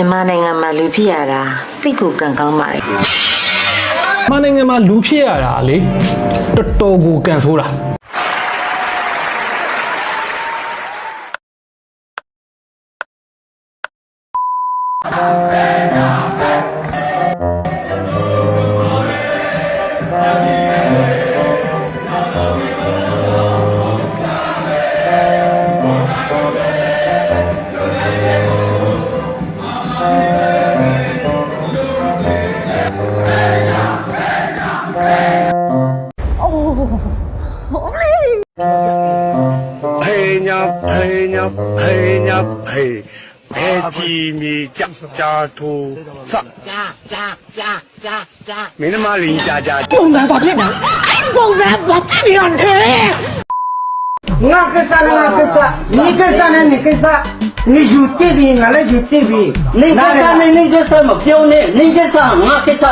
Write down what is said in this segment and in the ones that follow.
မြန်မာနိုင်ငံမှာလူဖြစ်ရတာတိတ်ကိုကံကောင်းပါလေမနိုင်ငံမှာလူဖြစ်ရတာလေတော်တော်ကိုကန်ဆိုးတာ ဖေညာဖေညာဖေညာဖေဘဲကြည်မြေကြကြာထိုးစကြာကြာကြာကြာကြာမင်းမလေးကြာကြာပုံစံဘာဖြစ်နေအဲ့ပုံစံဘာဖြစ်နေရလဲငါကိစ္စနဲ့ငါကိစ္စ你ကိစ္စနဲ့你ကိစ္စ 你ယူတည်ပြီးငါလည်းယူတည်ပြီး 你这上面你这什么标呢？你这上我给他，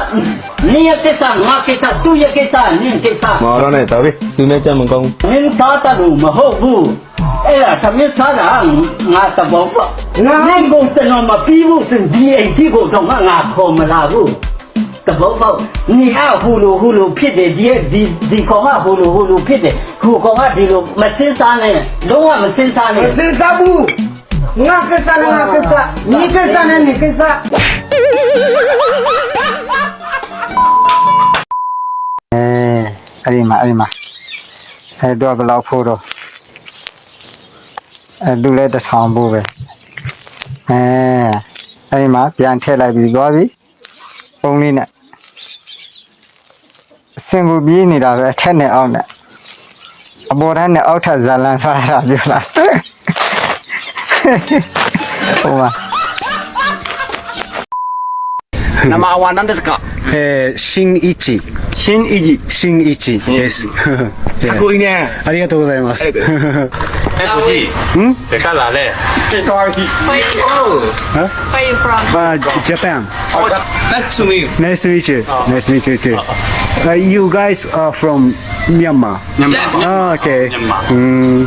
你也给他，我给他，都也给他，你给他。 မော်တော့နဲ့တော်ပြီသူနဲ့ကြက်မကောင်း 您啥的都没好不？哎呀，他们啥的，我怎么不？你公司那么比不是 DAG 个中啊，我可没拉不。တဘောပေါ့你啊ဟူလိုဟူလိုဖြစ်တယ်ဒီဒီဒီကောင်ကဟူလိုဟူလိုဖြစ်တယ်ခုကောင်ကဒီလိုမစင်းစားနဲ့လုံးဝမစင်းစားနဲ့ မစင်စားဘူး ငါကိစ္စနဲ့ငါကိစ္စ你ကိစ္စနဲ့你ကိစ္စအဲအဲ့ဒီမှာအဲ့ဒီမှာအဲတော့ဘယ်လောက်ဖို့တော့အဲလူလဲတစ်ထောင်ဖို့ပဲအဲအဲ့ဒီမှာပြန်ထည့်လိုက်ပြီးသွားပြီပုံလေးနဲ့အစင်ဘူးပြေးနေတာပဲအထက်နဲ့အောက်နဲ့အပေါ်ထက်နဲ့အောက်ထက်ဇလန်စားရတာပြောလား お前。名前は何ですかえー、新一。新一。新一です。いね。ありがとうございます。え、い。Where you from? Japan. Oh, nice to meet you. Nice to meet you. Nice to meet you too. Uh, you guys are from Myanmar? Myanmar. Yes. Oh, okay. Myanmar. Mm.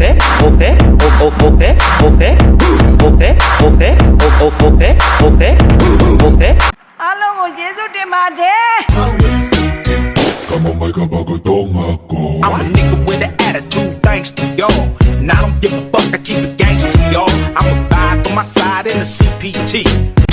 ope ope ope ope ope ope ope ope ope ope. Alam mo Jesus de madre I'ma I'm a nigga with an attitude, thanks to y'all. And I don't give a fuck, I keep it gangsta, y'all. I'ma buy for my side in the CPT